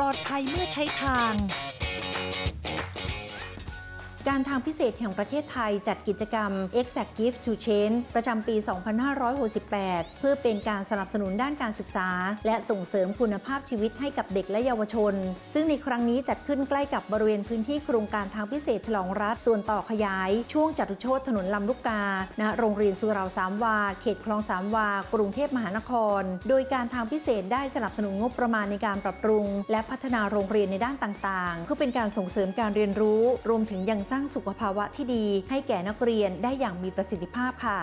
ลอดภัยเมื่อใช้ทาง การทางพิเศษแห่งประเทศไทยจัดกิจกรรม Exact Gift to Change ประจำปี 2568 เพื่อเป็นการสนับสนุนด้านการศึกษา และส่งเสริมคุณภาพชีวิตให้กับเด็กและเยาวชน ซึ่งในครั้งนี้จัดขึ้นใกล้กับบริเวณพื้นที่โครงการทางพิเศษฉลองรัฐส่วนต่อขยาย ช่วงจตุโชตถนนลำลูกกาณโรงเรียนสุเหราสามวา เขตคลองสามวา กรุงเทพมหานคร โดยการทางพิเศษได้สนับสนุนงบประมาณในการปรับปรุง และพัฒนาโรงเรียนในด้านต่างๆ เพื่อเป็นการส่งเสริมการเรียนรู้ รวมถึงยังสร้างสุขภาวะที่ดี ให้แก่นักเรียนได้อย่างมีประสิทธิภาพค่ะ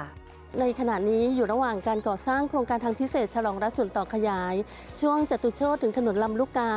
ในขณะนี้อยู่ระหว่างการก่อสร้างโครงการทางพิเศษฉลองรัฐส่วนต่อขยาย ช่วงจตุโชตถึงถนนลำลูกกา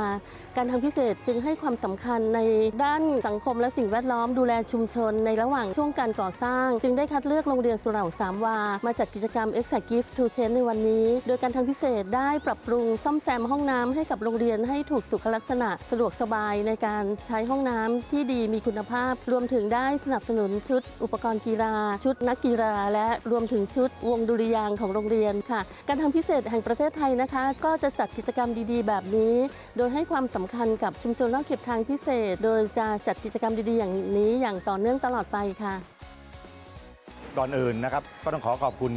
การทางพิเศษจึงให้ความสำคัญในด้านสังคมและสิ่งแวดล้อมดูแลชุมชน ในระหว่างช่วงการก่อสร้าง จึงได้คัดเลือกโรงเรียนสุเหร่าสามวา มาจัดกิจกรรม Exact Gift to Change ในวันนี้ โดยการทางพิเศษได้ปรับปรุงซ่อมแซมห้องน้ำให้กับโรงเรียนให้ถูกสุขลักษณะ สะดวกสบายในการใช้ห้องน้ำที่ดีมีคุณภาพ รวมถึงได้สนับสนุนชุด อุปกรณ์กีฬา ชุดนักกีฬาและรวมถึงชุดวงดุริยางของโรงเรียนค่ะ การทางพิเศษแห่งประเทศไทยนะคะ ก็จะจัดกิจกรรมดีๆ แบบนี้ โดยให้ความสำคัญกับชุมชนนอกเขตทางพิเศษ โดยจะจัดกิจกรรมดีๆ อย่างนี้อย่างต่อเนื่องตลอดไปค่ะก่อนอื่นนะครับก็ต้องขอขอบคุณ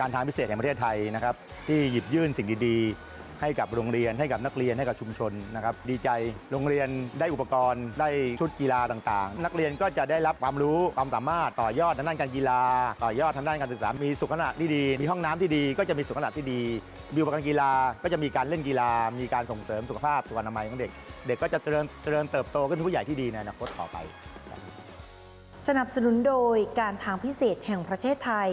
การทางพิเศษแห่งประเทศไทยนะครับ ที่หยิบยื่นสิ่งดีๆ ให้กับโรงเรียนให้กับนักเรียนให้กับชุมชนนะครับดีใจโรงเรียนได้อุปกรณ์ ได้ชุดกีฬาต่างๆ นักเรียนก็จะได้รับความรู้ความสามารถต่อยอดทางด้านการกีฬา ต่อยอดทางด้านการศึกษา มีสุขลักษณะที่ดี มีห้องน้ำที่ดี ก็จะมีสุขลักษณะที่ดีมีอุปกรณ์กีฬาก็จะมีการเล่นกีฬา มีการส่งเสริมสุขภาพสุขอนามัยของเด็ก เด็กก็จะเจริญเจริญเติบโตขึ้นเป็นผู้ใหญ่ที่ดีในอนาคตต่อไป สนับสนุนโดยการทางพิเศษแห่งประเทศไทย